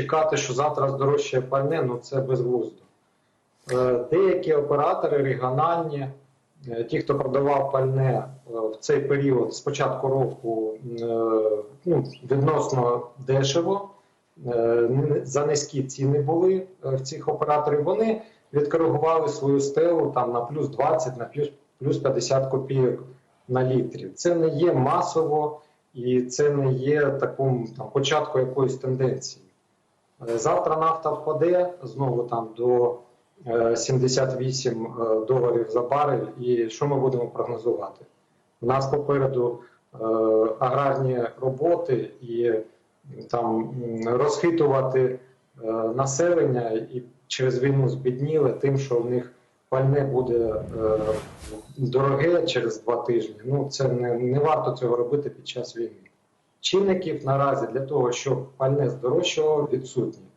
чекати, що завтра здорожчає пальне, ну це безглуздо. Е, Деякі оператори регіональні, е, ті, хто продавав пальне е, в цей період з початку року ну, відносно дешево, за низькі ціни були в цих операторів, вони відкоригували свою стелу там на плюс 20, на плюс, плюс 50 копійок на літрі. Це не є масово і це не є таким там, початку якоїсь тенденції. Е, Завтра нафта впаде знову там до е, 78 е, доларів за барель. І що ми будемо прогнозувати? У нас попереду е, аграрні роботи і там розхитувати е, населення і через війну збідніли тим, що в них пальне буде е, дороге через два тижні. Ну це не, не варто цього робити під час війни. Чинників наразі для того, щоб пальне здорожчало, відсутні.